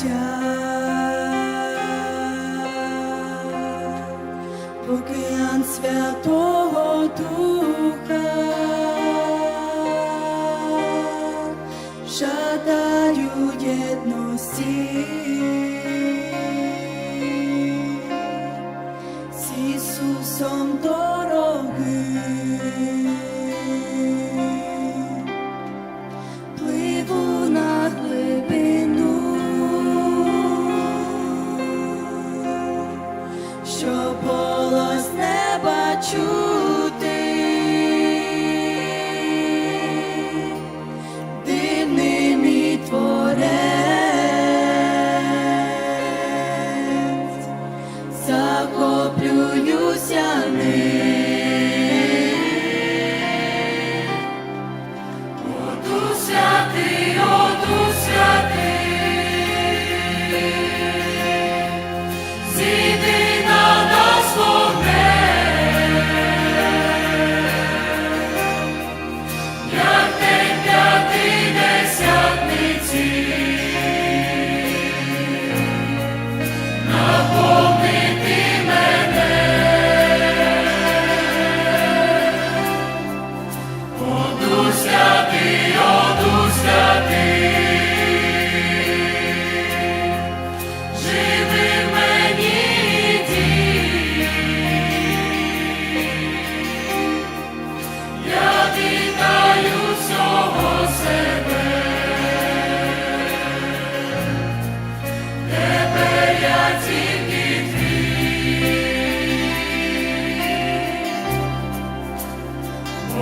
життя, в океан Святого Духа жадаю єдності Ісусом до. чути, дивний мій творець, захоплююся ним.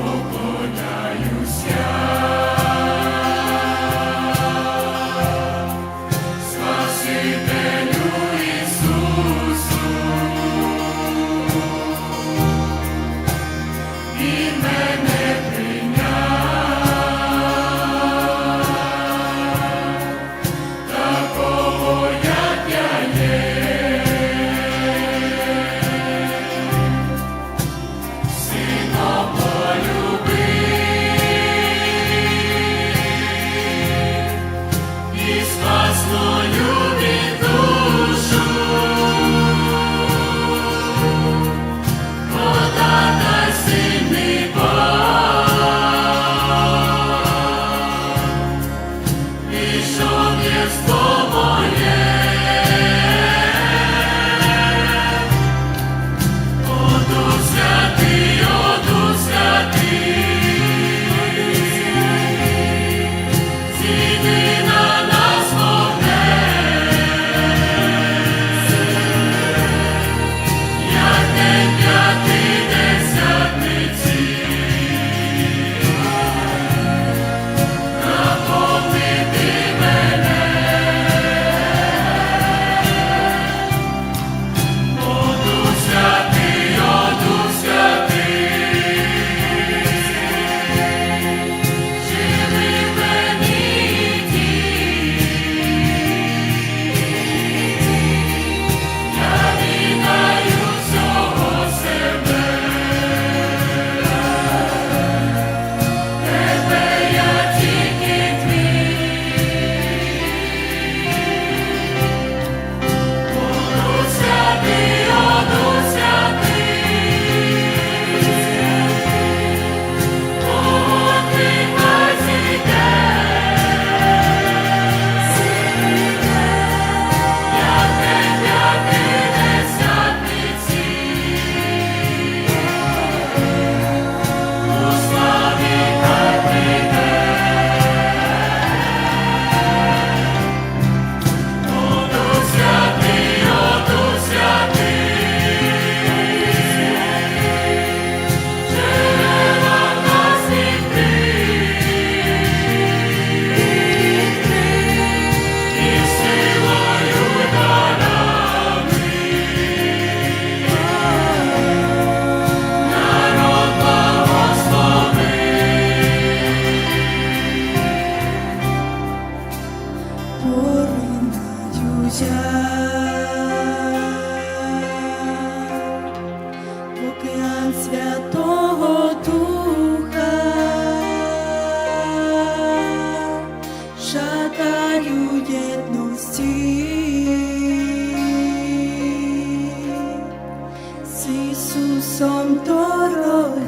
поклоняюсь я. шукаю єдності з Ісусом дороги.